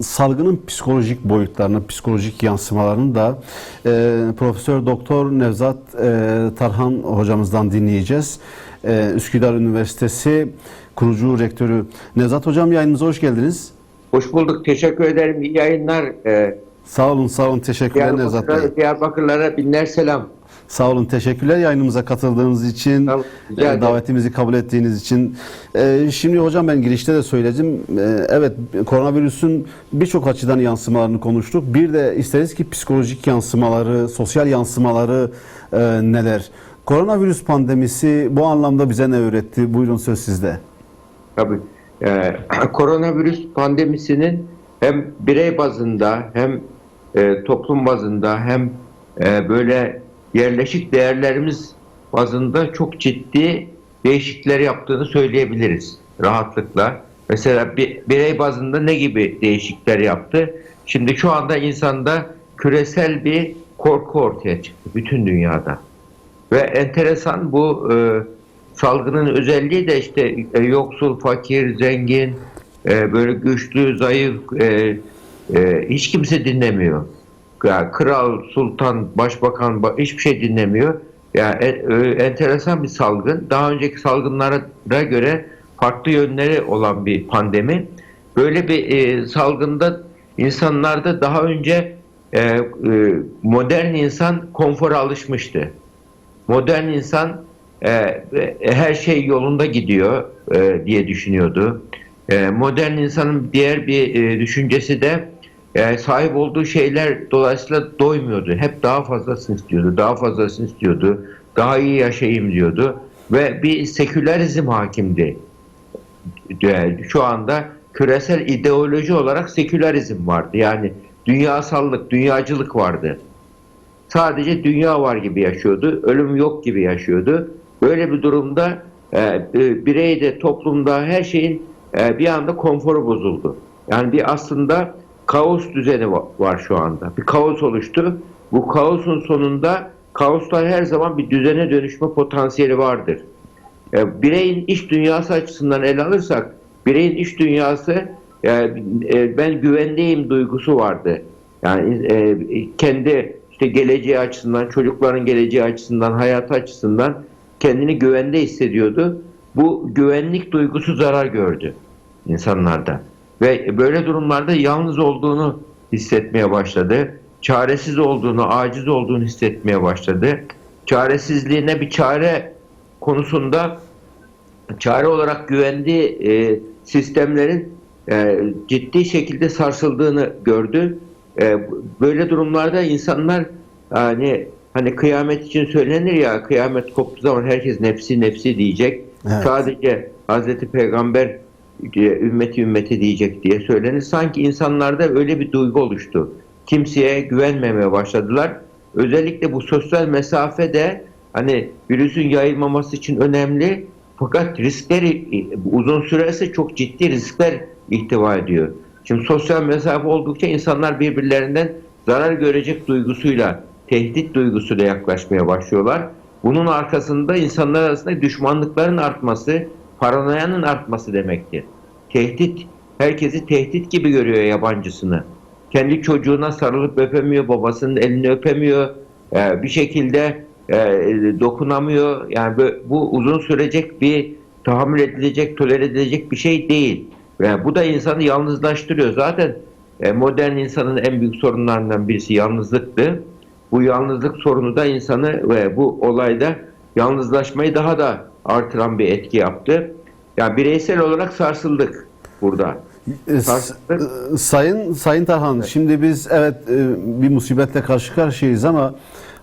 salgının psikolojik boyutlarını, psikolojik yansımalarını da e, Profesör Doktor Nevzat e, Tarhan hocamızdan dinleyeceğiz. E, Üsküdar Üniversitesi kurucu rektörü Nevzat hocam yayınımıza hoş geldiniz. Hoş bulduk. Teşekkür ederim. İyi yayınlar. Ee, Sağ olun, sağ olun. Teşekkürler Nevzat Bey. Diyarbakırlara, binler selam. Sağ olın, teşekkürler yayınımıza katıldığınız için, Tamam, e, davetimizi kabul ettiğiniz için. E, Şimdi hocam ben girişte de söyledim. E, Evet, koronavirüsün birçok açıdan yansımalarını konuştuk. Bir de isteriz ki psikolojik yansımaları, sosyal yansımaları e, neler? Koronavirüs pandemisi bu anlamda bize ne öğretti? Buyurun söz sizde. Tabii. Ee, koronavirüs pandemisinin hem birey bazında hem e, toplum bazında hem e, böyle yerleşik değerlerimiz bazında çok ciddi değişiklikler yaptığını söyleyebiliriz rahatlıkla. Mesela bir, birey bazında ne gibi değişiklikler yaptı? Şimdi şu anda insanda küresel bir korku ortaya çıktı bütün dünyada. Ve enteresan bu e, salgının özelliği de işte e, yoksul, fakir, zengin, e, böyle güçlü, zayıf, e, e, hiç kimse dinlemiyor. Ya, kral, sultan, başbakan ba- hiçbir şey dinlemiyor. Yani enteresan bir salgın. Daha önceki salgınlara göre farklı yönleri olan bir pandemi. Böyle bir e, salgında insanlarda daha önce e, e, modern insan konfora alışmıştı modern insan e, e, her şey yolunda gidiyor e, diye düşünüyordu. E, modern insanın diğer bir e, düşüncesi de e, sahip olduğu şeyler dolayısıyla doymuyordu. Hep daha fazlasını istiyordu, daha fazlasını istiyordu, daha iyi yaşayayım diyordu ve bir sekülerizm hakimdi. Şu anda küresel ideoloji olarak sekülerizm vardı. Yani dünyasallık, dünyacılık vardı. Sadece dünya var gibi yaşıyordu, ölüm yok gibi yaşıyordu. Böyle bir durumda e, e, bireyde, toplumda her şeyin e, bir anda konforu bozuldu. Yani bir aslında kaos düzeni va- var şu anda. Bir kaos oluştu. Bu kaosun sonunda kaoslar her zaman bir düzene dönüşme potansiyeli vardır. E, bireyin iç dünyası açısından ele alırsak, bireyin iç dünyası e, e, ben güvendeyim duygusu vardı. Yani e, kendi işte geleceği açısından, çocukların geleceği açısından, hayatı açısından kendini güvende hissediyordu. Bu güvenlik duygusu zarar gördü insanlarda. Ve böyle durumlarda yalnız olduğunu hissetmeye başladı. Çaresiz olduğunu, aciz olduğunu hissetmeye başladı. Çaresizliğine bir çare konusunda çare olarak güvendiği e, sistemlerin e, ciddi şekilde sarsıldığını gördü. E, böyle durumlarda insanlar hani hani kıyamet için söylenir ya kıyamet koptuğu zaman herkes nefsi nefsi diyecek. Evet. Sadece Hazreti Peygamber e, ümmeti ümmeti diyecek diye söylenir. Sanki insanlarda öyle bir duygu oluştu. Kimseye güvenmemeye başladılar. Özellikle bu sosyal mesafe de hani virüsün yayılmaması için önemli. Fakat riskleri uzun sürerse çok ciddi riskler ihtiva ediyor. Şimdi sosyal mesafe oldukça insanlar birbirlerinden zarar görecek duygusuyla, tehdit duygusuyla yaklaşmaya başlıyorlar. Bunun arkasında insanlar arasında düşmanlıkların artması, paranoyanın artması demektir. Tehdit, herkesi tehdit gibi görüyor yabancısını. Kendi çocuğuna sarılıp öpemiyor, babasının elini öpemiyor, Ee, bir şekilde e, dokunamıyor. Yani bu, uzun sürecek bir tahammül edilecek, tolere edilecek bir şey değil. Ve bu da insanı yalnızlaştırıyor. Zaten e, modern insanın en büyük sorunlarından birisi yalnızlıktı. Bu yalnızlık sorunu da insanı ve bu olayda yalnızlaşmayı daha da artıran bir etki yaptı. Yani bireysel olarak sarsıldık burada. E, Sarsıldık. e, Sayın Sayın Tarhan, şimdi biz evet e, bir musibetle karşı karşıyayız ama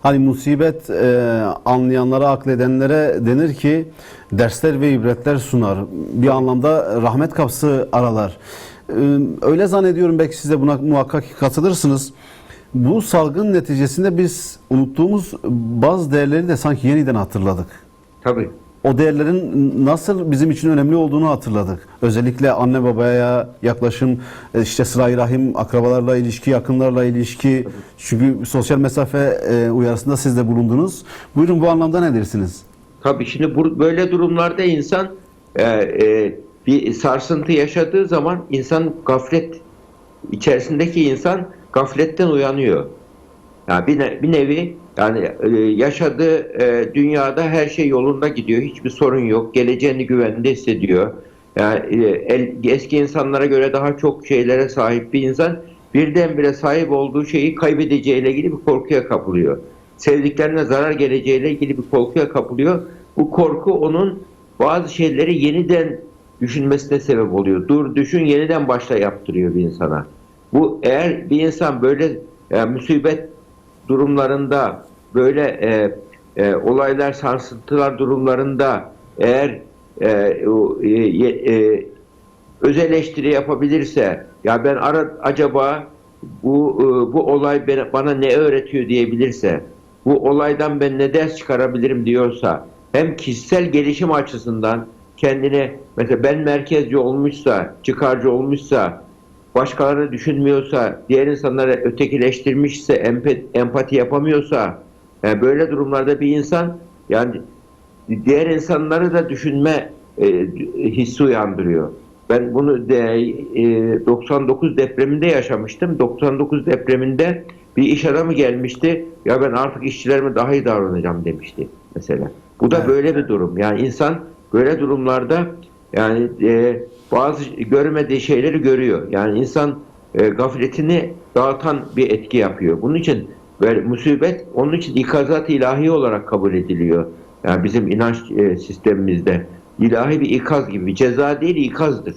hani musibet e, anlayanlara, akledenlere denir ki dersler ve ibretler sunar. Bir anlamda rahmet kapısı aralar. E, Öyle zannediyorum belki siz de buna muhakkak katılırsınız. Bu salgın neticesinde biz unuttuğumuz bazı değerleri de sanki yeniden hatırladık Tabii. O değerlerin nasıl bizim için önemli olduğunu hatırladık. Özellikle anne babaya yaklaşım, e, işte sıla rahim, akrabalarla ilişki, yakınlarla ilişki. Çünkü sosyal mesafe e, uyarısında siz de bulundunuz. Buyurun bu anlamda ne dersiniz? Tabii şimdi bu, böyle durumlarda insan e, e, bir sarsıntı yaşadığı zaman insan gaflet içerisindeki insan gafletten uyanıyor. Yani bir, ne- bir nevi yani e, yaşadığı e, dünyada her şey yolunda gidiyor. Hiçbir sorun yok. Geleceğini güvende hissediyor. Yani e, eski insanlara göre daha çok şeylere sahip bir insan birdenbire sahip olduğu şeyi kaybedeceğiyle ilgili bir korkuya kapılıyor. Sevdiklerine zarar geleceğiyle ilgili bir korkuya kapılıyor. Bu korku onun bazı şeyleri yeniden düşünmesine sebep oluyor. Dur düşün yeniden başla yaptırıyor bir insana. Bu eğer bir insan böyle e, musibet durumlarında böyle e, e, olaylar sarsıntılar durumlarında eğer e, e, e, öz eleştiri yapabilirse ya ben ara, acaba bu e, bu olay bana ne öğretiyor? diyebilirse bu olaydan ben ne ders çıkarabilirim? diyorsa hem kişisel gelişim açısından kendine mesela ben merkezci olmuşsa çıkarcı olmuşsa başkalarını düşünmüyorsa, diğer insanları ötekileştirmişse, empati yapamıyorsa, yani böyle durumlarda bir insan yani diğer insanları da düşünme e, hissi uyandırıyor. Ben bunu de, e, 99 depreminde yaşamıştım. 99 depreminde bir iş adamı gelmişti. Ya ben artık işçilerime daha iyi davranacağım demişti mesela. Bu da Evet. böyle bir durum. Yani insan böyle durumlarda yani e, bazı görmediği şeyleri görüyor. Yani insan e, gafletini dağıtan bir etki yapıyor. Bunun için böyle musibet onun için ikazat ilahi olarak kabul ediliyor. Yani bizim inanç e, sistemimizde ilahi bir ikaz gibi bir ceza değil ikazdır.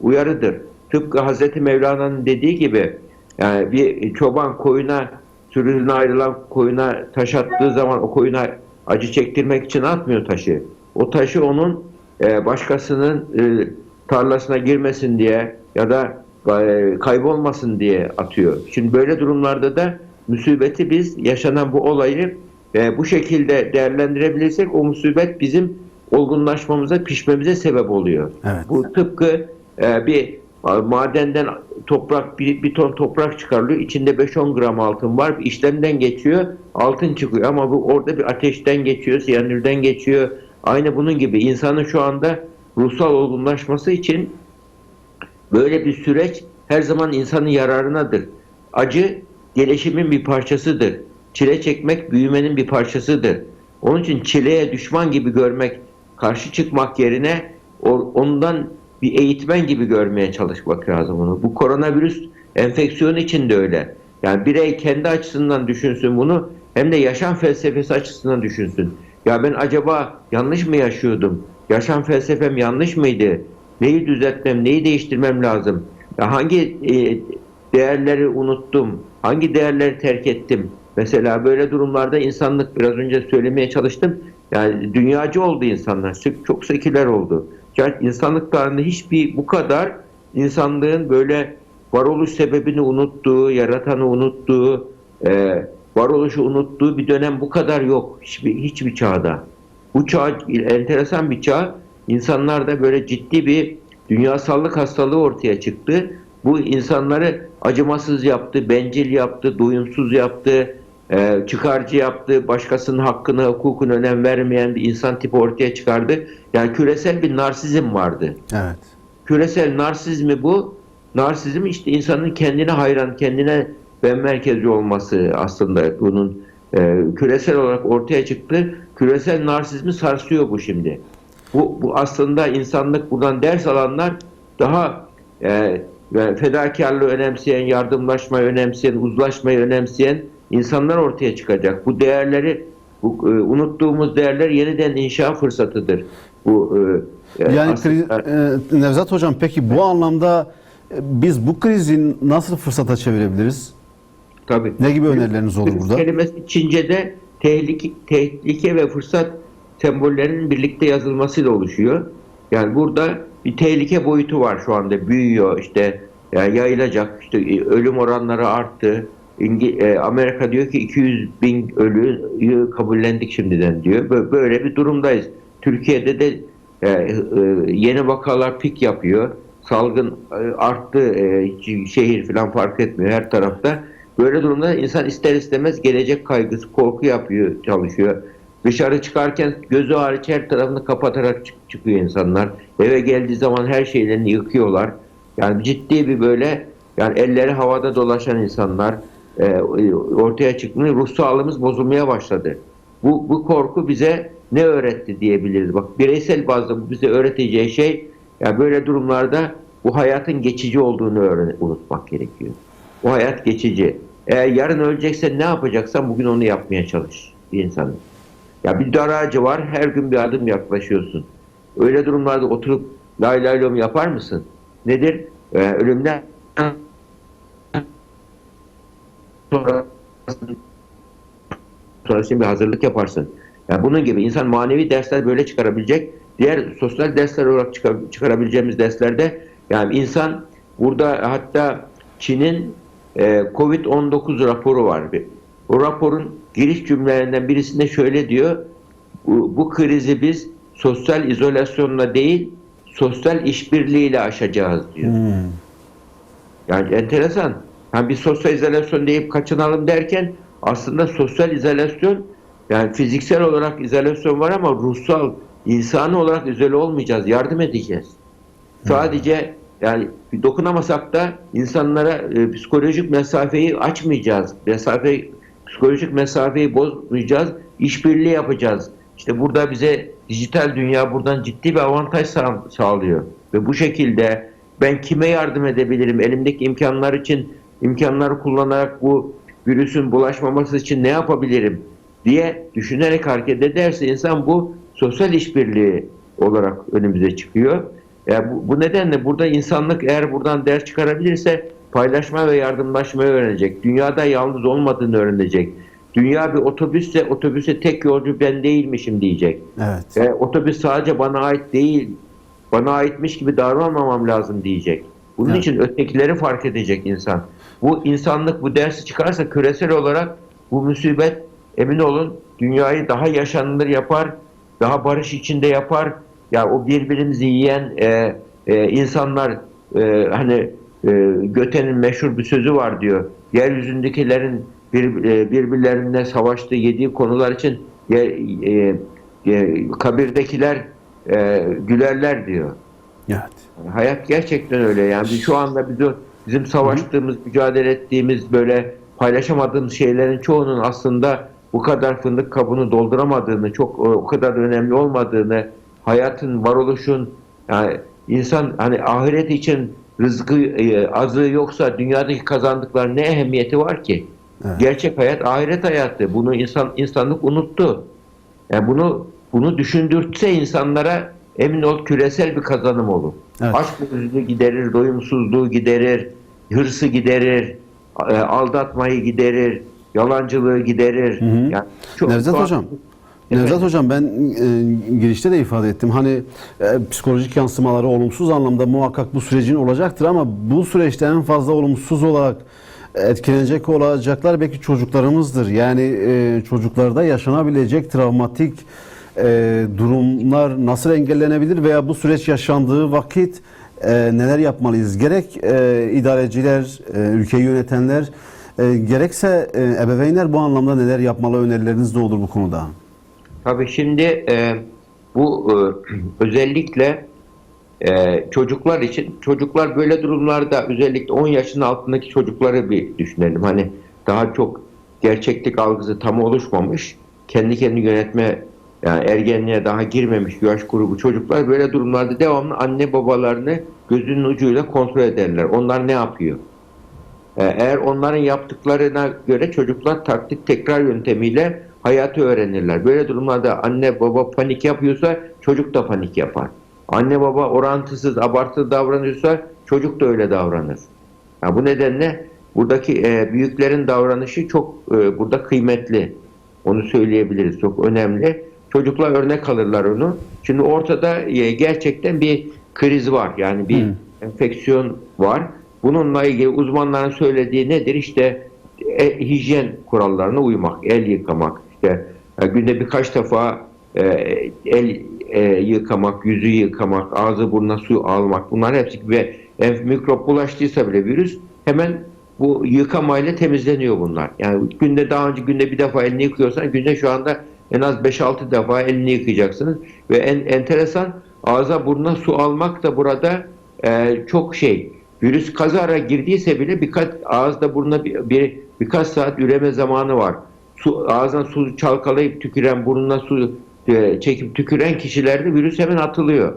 Uyarıdır. Tıpkı Hazreti Mevlana'nın dediği gibi yani bir çoban koyuna sürüsüne ayrılan koyuna taş attığı zaman o koyuna acı çektirmek için atmıyor taşı. O taşı onun e, başkasının e, tarlasına girmesin diye ya da e, kaybolmasın diye atıyor. Şimdi böyle durumlarda da musibeti biz yaşanan bu olayı e, bu şekilde değerlendirebilirsek o musibet bizim olgunlaşmamıza, pişmemize sebep oluyor. Evet. Bu tıpkı e, bir madenden toprak bir, bir ton toprak çıkarılıyor. İçinde 5-10 gram altın var. İşlemden geçiyor. Altın çıkıyor ama bu orada bir ateşten geçiyor, siyanürden geçiyor. Aynı bunun gibi insanın şu anda ruhsal olgunlaşması için böyle bir süreç her zaman insanın yararınadır. Acı gelişimin bir parçasıdır. Çile çekmek büyümenin bir parçasıdır. Onun için çileye düşman gibi görmek, karşı çıkmak yerine ondan bir eğitmen gibi görmeye çalışmak lazım onu. Bu koronavirüs enfeksiyonu için de öyle. Yani birey kendi açısından düşünsün bunu hem de yaşam felsefesi açısından düşünsün. Ya ben acaba yanlış mı yaşıyordum? Yaşam felsefem yanlış mıydı? Neyi düzeltmem, neyi değiştirmem lazım? Hangi e, değerleri unuttum? Hangi değerleri terk ettim? Mesela böyle durumlarda insanlık biraz önce söylemeye çalıştım. Yani dünyacı oldu insanlar. Çok seküler oldu. Yani insanlık tarihinde hiçbir bu kadar insanlığın böyle varoluş sebebini unuttuğu, yaratanı unuttuğu, e, varoluşu unuttuğu bir dönem bu kadar yok. Hiçbir, hiçbir çağda. Bu çağ enteresan bir çağ. İnsanlarda böyle ciddi bir dünyasallık hastalığı ortaya çıktı. Bu insanları acımasız yaptı, bencil yaptı, doyumsuz yaptı, e, çıkarcı yaptı, başkasının hakkını, hukukunu önem vermeyen bir insan tipi ortaya çıkardı. Yani küresel bir narsizm vardı. Evet. Küresel narsizmi bu. Narsizm işte insanın kendine hayran, kendine ben merkezci olması aslında bunun e, küresel olarak ortaya çıktı. Küresel narsizmi sarsıyor bu şimdi. Bu, bu aslında insanlık buradan ders alanlar daha e, fedakarlığı önemseyen, yardımlaşmayı önemseyen, uzlaşmayı önemseyen insanlar ortaya çıkacak. Bu değerleri, bu e, unuttuğumuz değerler yeniden inşa fırsatıdır. Bu e, e, Yani aslında- kriz- e, Nevzat Hocam peki bu anlamda e, biz bu krizi nasıl fırsata çevirebiliriz? Tabii. Ne gibi önerileriniz olur burada? kelimesi Çince'de tehlike, tehlike ve fırsat sembollerinin birlikte yazılmasıyla oluşuyor. Yani burada bir tehlike boyutu var şu anda. Büyüyor işte yani yayılacak. işte e, ölüm oranları arttı. İngi- e, Amerika diyor ki 200 bin ölüyü kabullendik şimdiden diyor. Bö- Böyle bir durumdayız. Türkiye'de de e, yeni vakalar pik yapıyor. Salgın arttı. Şehir falan fark etmiyor her tarafta. Böyle durumda insan ister istemez gelecek kaygısı, korku yapıyor, çalışıyor. Dışarı çıkarken gözü hariç her tarafını kapatarak çık- çıkıyor insanlar. Eve geldiği zaman her şeylerini yıkıyorlar. Yani ciddi bir böyle Yani elleri havada dolaşan insanlar e, ortaya çıktığında ruh sağlığımız bozulmaya başladı. Bu, bu korku bize ne öğretti diyebiliriz. Bak bireysel bazda bize öğreteceği şey yani böyle durumlarda bu hayatın geçici olduğunu öğren unutmak gerekiyor. Bu hayat geçici. Eğer yarın öleceksen ne yapacaksan bugün onu yapmaya çalış bir insanın. Ya bir dar ağacı var her gün bir adım yaklaşıyorsun. Öyle durumlarda oturup lay lay lom yapar mısın? Nedir? Ee, ölümden sonra sonrasında bir hazırlık yaparsın. Yani bunun gibi insan manevi dersler böyle çıkarabilecek. Diğer sosyal dersler olarak çıkar, çıkarabileceğimiz derslerde yani insan burada hatta Çin'in Covid-19 raporu var. Bir. O raporun giriş cümlelerinden birisinde şöyle diyor. Bu, bu krizi biz sosyal izolasyonla değil sosyal işbirliğiyle aşacağız diyor. Yani enteresan. Yani bir sosyal izolasyon deyip kaçınalım derken aslında sosyal izolasyon yani fiziksel olarak izolasyon var ama ruhsal, insani olarak izole olmayacağız. Yardım edeceğiz. Sadece yani dokunamasak da insanlara e, psikolojik mesafeyi açmayacağız. Mesafe psikolojik mesafeyi bozmayacağız. işbirliği yapacağız. İşte burada bize dijital dünya buradan ciddi bir avantaj sağ- sağlıyor. Ve bu şekilde ben kime yardım edebilirim? Elimdeki imkanlar için imkanları kullanarak bu virüsün bulaşmaması için ne yapabilirim diye düşünerek hareket ederse insan bu sosyal işbirliği olarak önümüze çıkıyor. Yani bu, bu nedenle burada insanlık eğer buradan ders çıkarabilirse paylaşma ve yardımlaşmayı öğrenecek. Dünyada yalnız olmadığını öğrenecek. Dünya bir otobüsse otobüse tek yolcu ben değilmişim diyecek. Evet. E, otobüs sadece bana ait değil, bana aitmiş gibi davranmamam lazım diyecek. Bunun Evet. için ötekileri fark edecek insan. Bu insanlık bu dersi çıkarsa küresel olarak bu musibet emin olun dünyayı daha yaşanılır yapar, daha barış içinde yapar. Ya o birbirimizi yiyen e, e, insanlar e, hani e, Göte'nin meşhur bir sözü var diyor. Yeryüzündekilerin bir, e, birbirlerine savaştığı yediği konular için e, e, kabirdekiler e, gülerler diyor. Evet. Yani hayat gerçekten öyle. Yani biz şu anda bizim, bizim savaştığımız, mücadele ettiğimiz böyle paylaşamadığımız şeylerin çoğunun aslında bu kadar fındık kabını dolduramadığını, çok o kadar önemli olmadığını, hayatın, varoluşun yani insan hani ahiret için rızkı e, azı yoksa dünyadaki kazandıklar ne ehemmiyeti var ki? Evet. Gerçek hayat ahiret hayatı. Bunu insan insanlık unuttu. Yani bunu bunu düşündürtse insanlara emin ol küresel bir kazanım olur. Evet. Aşk gözlüğü giderir, doyumsuzluğu giderir, hırsı giderir, e, aldatmayı giderir, yalancılığı giderir. Hı hı. Yani çok Nevzat Hocam, Nevzat Hocam ben e, girişte de ifade ettim. Hani e, psikolojik yansımaları olumsuz anlamda muhakkak bu sürecin olacaktır ama bu süreçte en fazla olumsuz olarak etkilenecek olacaklar belki çocuklarımızdır. Yani e, çocuklarda yaşanabilecek travmatik e, durumlar nasıl engellenebilir veya bu süreç yaşandığı vakit e, neler yapmalıyız? Gerek e, idareciler, e, ülkeyi yönetenler, e, gerekse e, ebeveynler bu anlamda neler yapmalı önerileriniz de olur bu konuda? Tabii şimdi e, bu e, özellikle e, çocuklar için çocuklar böyle durumlarda özellikle 10 yaşın altındaki çocukları bir düşünelim. Hani daha çok gerçeklik algısı tam oluşmamış, kendi kendini yönetme yani ergenliğe daha girmemiş yaş grubu çocuklar böyle durumlarda devamlı anne babalarını gözünün ucuyla kontrol ederler. Onlar ne yapıyor? Ee, Eğer onların yaptıklarına göre çocuklar taktik tekrar yöntemiyle hayatı öğrenirler. Böyle durumlarda anne baba panik yapıyorsa çocuk da panik yapar. Anne baba orantısız, abartılı davranıyorsa çocuk da öyle davranır. Ya bu nedenle buradaki e, büyüklerin davranışı çok e, burada kıymetli. Onu söyleyebiliriz. Çok önemli. Çocuklar örnek alırlar onu. Şimdi ortada e, gerçekten bir kriz var. Yani bir Hı. enfeksiyon var. Bununla ilgili uzmanların söylediği nedir? İşte e, hijyen kurallarına uymak, el yıkamak, işte e, günde birkaç defa e, el e, yıkamak, yüzü yıkamak, ağzı burnuna su almak. Bunlar hepsi ve enf- mikrop bulaştıysa bile virüs hemen bu yıkamayla temizleniyor bunlar. Yani günde daha önce günde bir defa elini yıkıyorsan günde şu anda en az 5-6 defa elini yıkayacaksınız. Ve en enteresan ağza burnuna su almak da burada e, çok şey Virüs kazara girdiyse bile birkaç ağızda burnuna bir, bir birkaç saat üreme zamanı var. Su ağzına su çalkalayıp tüküren, burnuna su e, çekip tüküren kişilerde virüs hemen atılıyor.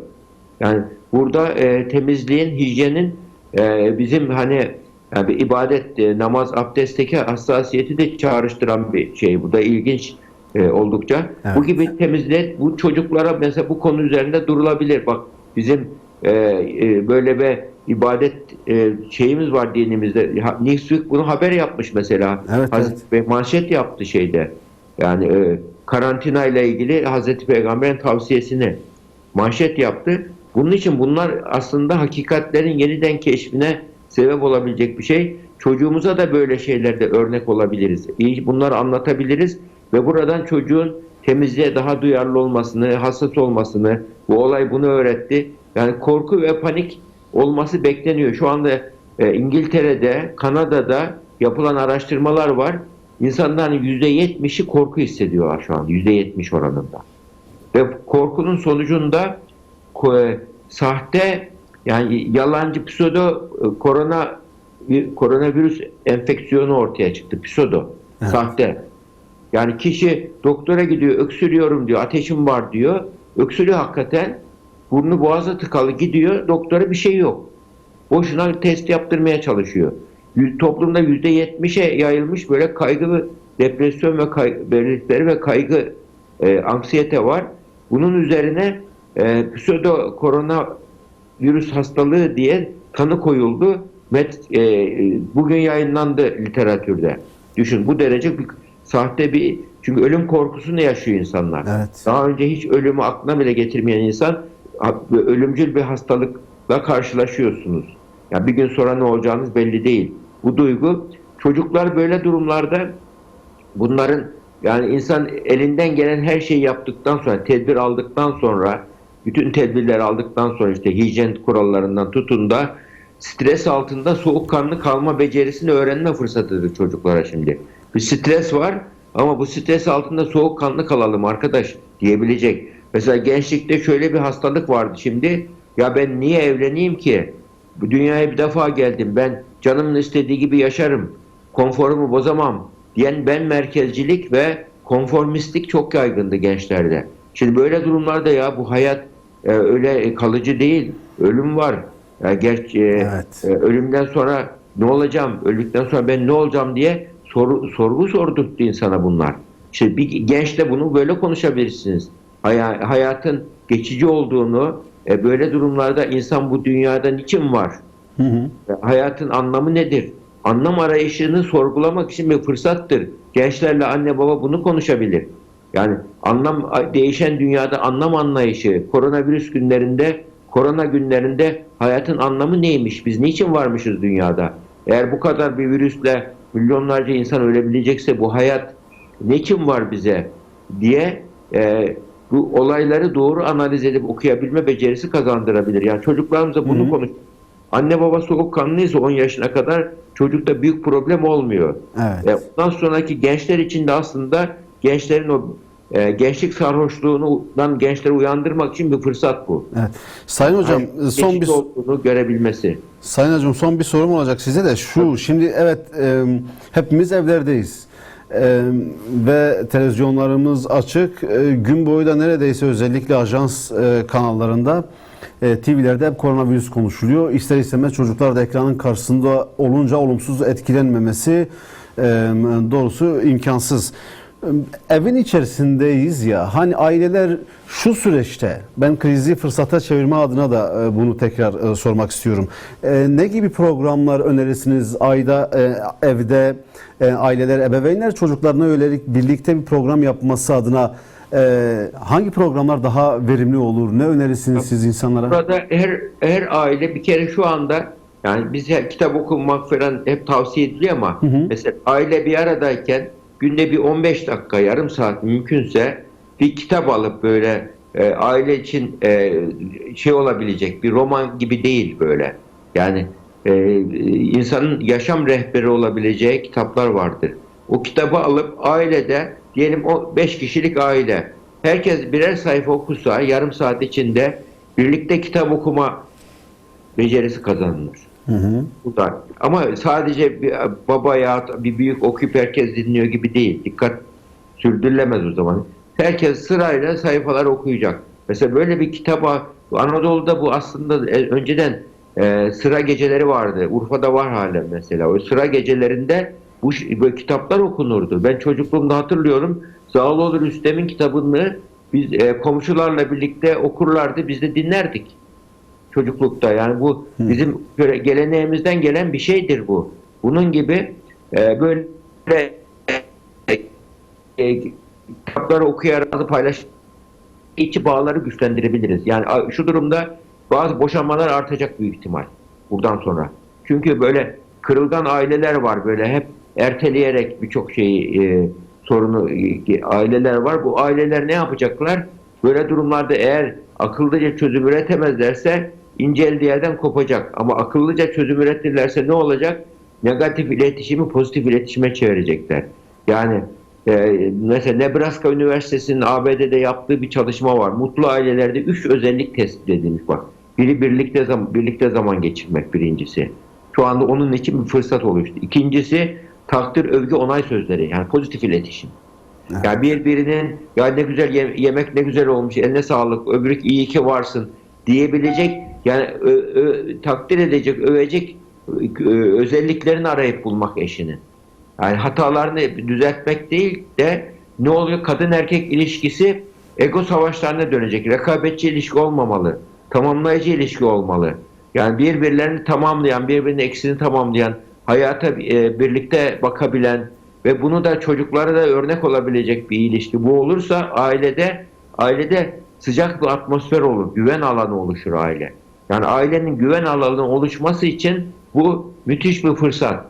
Yani burada e, temizliğin, hijyenin e, bizim hani yani bir ibadet, e, namaz, abdestteki hassasiyeti de çağrıştıran bir şey. Bu da ilginç e, oldukça. Evet. Bu gibi temizlik, bu çocuklara mesela bu konu üzerinde durulabilir. Bak bizim e, e, böyle bir ibadet e, şeyimiz var dinimizde. Newsweek bunu haber yapmış mesela. Evet, Hazreti Bey manşet yaptı şeyde. Yani e, karantina ile ilgili Hazreti Peygamber'in tavsiyesini manşet yaptı. Bunun için bunlar aslında hakikatlerin yeniden keşfine sebep olabilecek bir şey. Çocuğumuza da böyle şeylerde örnek olabiliriz. Bunları anlatabiliriz ve buradan çocuğun temizliğe daha duyarlı olmasını, hassas olmasını, bu olay bunu öğretti. Yani korku ve panik olması bekleniyor. Şu anda e, İngiltere'de, Kanada'da yapılan araştırmalar var. İnsanların %70'i korku hissediyorlar şu an. %70 oranında. Ve korkunun sonucunda ko- sahte yani yalancı pseudo e, korona bir koronavirüs enfeksiyonu ortaya çıktı. Pseudo. Evet. Sahte. Yani kişi doktora gidiyor, öksürüyorum diyor, ateşim var diyor. Öksürüyor hakikaten. Burnu boğaza tıkalı gidiyor, doktora bir şey yok. Boşuna test yaptırmaya çalışıyor. Toplumda yüzde yetmişe yayılmış böyle kaygı ve depresyon ve kay- belirtileri ve kaygı, e, anksiyete var. Bunun üzerine e, pseudo korona virüs hastalığı diye tanı koyuldu. Met, e, e, bugün yayınlandı literatürde. Düşün bu derece bir sahte bir çünkü ölüm korkusunu yaşıyor insanlar. Evet. Daha önce hiç ölümü aklına bile getirmeyen insan ölümcül bir hastalıkla karşılaşıyorsunuz. Ya bir gün sonra ne olacağınız belli değil. Bu duygu çocuklar böyle durumlarda bunların yani insan elinden gelen her şeyi yaptıktan sonra, tedbir aldıktan sonra, bütün tedbirler aldıktan sonra işte hijyen kurallarından tutun da stres altında soğukkanlı kalma becerisini öğrenme fırsatıdır çocuklara şimdi. Bir stres var ama bu stres altında soğukkanlı kalalım arkadaş diyebilecek. Mesela gençlikte şöyle bir hastalık vardı şimdi. Ya ben niye evleneyim ki? Bu dünyaya bir defa geldim. Ben canımın istediği gibi yaşarım. Konforumu bozamam diyen ben merkezcilik ve konformistlik çok yaygındı gençlerde. Şimdi böyle durumlarda ya bu hayat e, öyle kalıcı değil. Ölüm var. Ya gerçi e, Evet. e, ölümden sonra ne olacağım? Öldükten sonra ben ne olacağım diye soru, sorgu sordurttu insana bunlar. İşte bir gençle bunu böyle konuşabilirsiniz. Haya- hayatın geçici olduğunu, e, böyle durumlarda insan bu dünyada niçin var? Hı hı. E, Hayatın anlamı nedir? Anlam arayışını sorgulamak için bir fırsattır. Gençlerle anne baba bunu konuşabilir. Yani anlam değişen dünyada anlam anlayışı, koronavirüs günlerinde, korona günlerinde hayatın anlamı neymiş? Biz niçin varmışız dünyada? Eğer bu kadar bir virüsle milyonlarca insan ölebilecekse bu hayat niçin var bize diye e, bu olayları doğru analiz edip okuyabilme becerisi kazandırabilir. Yani çocuklarımıza bunu konuş. Anne baba soğukkanlıysa 10 yaşına kadar çocukta büyük problem olmuyor. Evet. E, ondan sonraki gençler için de aslında gençlerin o e, gençlik sarhoşluğundan gençleri uyandırmak için bir fırsat bu. Evet. Sayın hocam Yani son bir olduğunu görebilmesi. Sayın hocam son bir sorum olacak size de şu. Şimdi evet e, hepimiz evlerdeyiz. E, ve televizyonlarımız açık. E, gün boyu da neredeyse özellikle ajans e, kanallarında e, TV'lerde hep koronavirüs konuşuluyor. İster istemez çocuklar da ekranın karşısında olunca olumsuz etkilenmemesi e, doğrusu imkansız. Evin içerisindeyiz ya hani aileler şu süreçte ben krizi fırsata çevirme adına da e, bunu tekrar e, sormak istiyorum. E, Ne gibi programlar önerirsiniz ayda evde aileler ebeveynler çocuklarına yönelik birlikte bir program yapması adına hangi programlar daha verimli olur? Ne önerirsiniz siz insanlara? Burada her her aile bir kere şu anda yani biz hep kitap okumak falan hep tavsiye ediliyor ama Hı hı. mesela aile bir aradayken günde bir 15 dakika yarım saat mümkünse bir kitap alıp böyle e, aile için e, şey olabilecek bir roman gibi değil böyle. Yani e, insanın yaşam rehberi olabileceği kitaplar vardır. O kitabı alıp ailede diyelim o 5 kişilik aile herkes birer sayfa okusa yarım saat içinde birlikte kitap okuma becerisi kazanılır. Bu da. Ama sadece bir baba ya bir büyük okuyup herkes dinliyor gibi değil. Dikkat sürdürülemez o zaman. Herkes sırayla sayfalar okuyacak. Mesela böyle bir kitaba Anadolu'da bu aslında e, önceden e, sıra geceleri vardı. Urfa'da var halen mesela. O sıra gecelerinde bu böyle kitaplar okunurdu. Ben çocukluğumda hatırlıyorum. Zağaloğlu Rüstem'in kitabını biz e, komşularla birlikte okurlardı. Biz de dinlerdik çocuklukta. Yani bu bizim göre- geleneğimizden gelen bir şeydir bu. Bunun gibi e, böyle e, e, kitapları okuyarak paylaş içi bağları güçlendirebiliriz. Yani şu durumda bazı boşanmalar artacak büyük ihtimal buradan sonra. Çünkü böyle kırılgan aileler var böyle hep erteleyerek birçok şeyi e, sorunu e, aileler var. Bu aileler ne yapacaklar? Böyle durumlarda eğer akıllıca çözüm üretemezlerse inceldiği yerden kopacak. Ama akıllıca çözüm üretirlerse ne olacak? Negatif iletişimi pozitif iletişime çevirecekler. Yani ee, mesela Nebraska Üniversitesi'nin ABD'de yaptığı bir çalışma var. Mutlu ailelerde üç özellik tespit edilmiş bak. Biri birlikte zaman, birlikte zaman geçirmek birincisi. Şu anda onun için bir fırsat oluştu. İkincisi takdir, övgü, onay sözleri. Yani pozitif iletişim. Yani birbirinin ya ne güzel ye- yemek ne güzel olmuş, eline sağlık, öbürü iyi ki varsın diyebilecek yani ö- ö- takdir edecek, övecek ö- özelliklerini arayıp bulmak eşinin. Yani hatalarını düzeltmek değil de ne oluyor? Kadın erkek ilişkisi ego savaşlarına dönecek. Rekabetçi ilişki olmamalı. Tamamlayıcı ilişki olmalı. Yani birbirlerini tamamlayan, birbirinin eksiğini tamamlayan, hayata e, birlikte bakabilen ve bunu da çocuklara da örnek olabilecek bir ilişki. Bu olursa ailede ailede sıcak bir atmosfer olur. Güven alanı oluşur aile. Yani ailenin güven alanı oluşması için bu müthiş bir fırsat.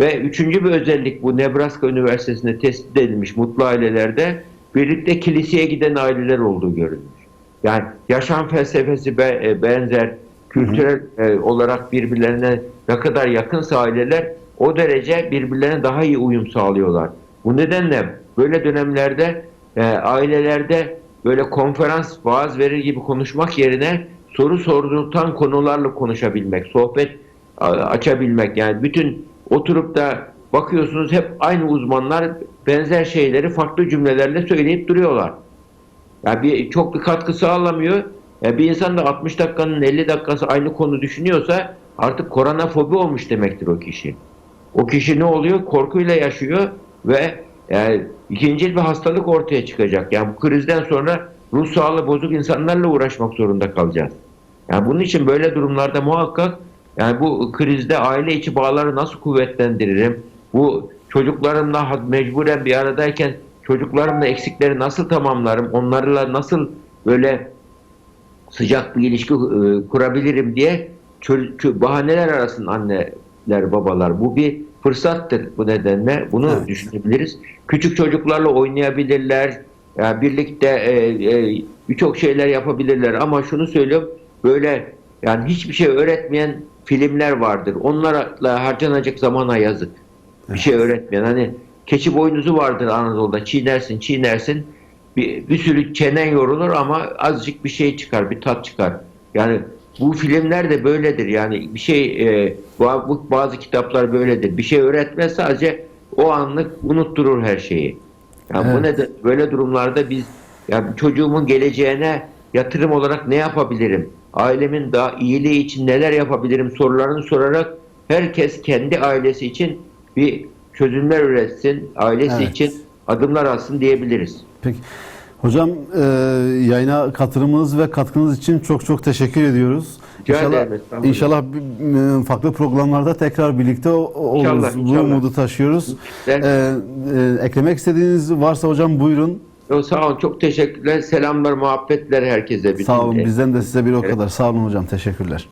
Ve üçüncü bir özellik bu Nebraska Üniversitesi'nde tespit edilmiş mutlu ailelerde birlikte kiliseye giden aileler olduğu görülmüş. Yani yaşam felsefesi e, benzer, kültürel e, olarak birbirlerine ne kadar yakınsa aileler o derece birbirlerine daha iyi uyum sağlıyorlar. Bu nedenle böyle dönemlerde e, ailelerde böyle konferans, vaaz verir gibi konuşmak yerine soru sordurtan konularla konuşabilmek, sohbet açabilmek. Yani bütün oturup da bakıyorsunuz hep aynı uzmanlar benzer şeyleri farklı cümlelerle söyleyip duruyorlar. Yani bir, çok bir katkı sağlamıyor. Yani bir insan da 60 dakikanın 50 dakikası aynı konu düşünüyorsa artık koronafobi olmuş demektir o kişi. O kişi ne oluyor? Korkuyla yaşıyor ve yani ikinci bir hastalık ortaya çıkacak. Yani bu krizden sonra ruh sağlığı bozuk insanlarla uğraşmak zorunda kalacağız. Yani bunun için böyle durumlarda muhakkak yani bu krizde aile içi bağları nasıl kuvvetlendiririm? Bu çocuklarımla mecburen bir aradayken çocuklarımla eksikleri nasıl tamamlarım? Onlarla nasıl böyle sıcak bir ilişki e, kurabilirim diye bahaneler arasın anneler babalar. Bu bir fırsattır bu nedenle. Bunu Evet. düşünebiliriz. Küçük çocuklarla oynayabilirler. Yani birlikte e, e, birçok şeyler yapabilirler ama şunu söylüyorum böyle yani hiçbir şey öğretmeyen filmler vardır. Onlarla harcanacak zamana yazık. Bir şey öğretmeyen. Hani keçi boynuzu vardır Anadolu'da. Çiğnersin, çiğnersin. Bir, bir sürü çenen yorulur ama azıcık bir şey çıkar, bir tat çıkar. Yani bu filmler de böyledir. Yani bir şey e, bazı kitaplar böyledir. Bir şey öğretmez sadece o anlık unutturur her şeyi. Yani bu Evet. neden böyle durumlarda biz yani çocuğumun geleceğine yatırım olarak ne yapabilirim? Ailemin daha iyiliği için neler yapabilirim sorularını sorarak herkes kendi ailesi için bir çözümler üretsin, ailesi Evet. için adımlar atsın diyebiliriz. Peki. Hocam e, yayına katılımınız ve katkınız için çok çok teşekkür ediyoruz. İnşallah, estağfurullah. inşallah e, farklı programlarda tekrar birlikte oluruz. İnşallah, Bu umudu taşıyoruz. Ben- E, e, eklemek istediğiniz varsa hocam buyurun. Yo, sağ olun, çok teşekkürler. Selamlar, muhabbetler herkese. Sağ olun. Bizden de size bir o kadar. Sağ olun hocam. Teşekkürler.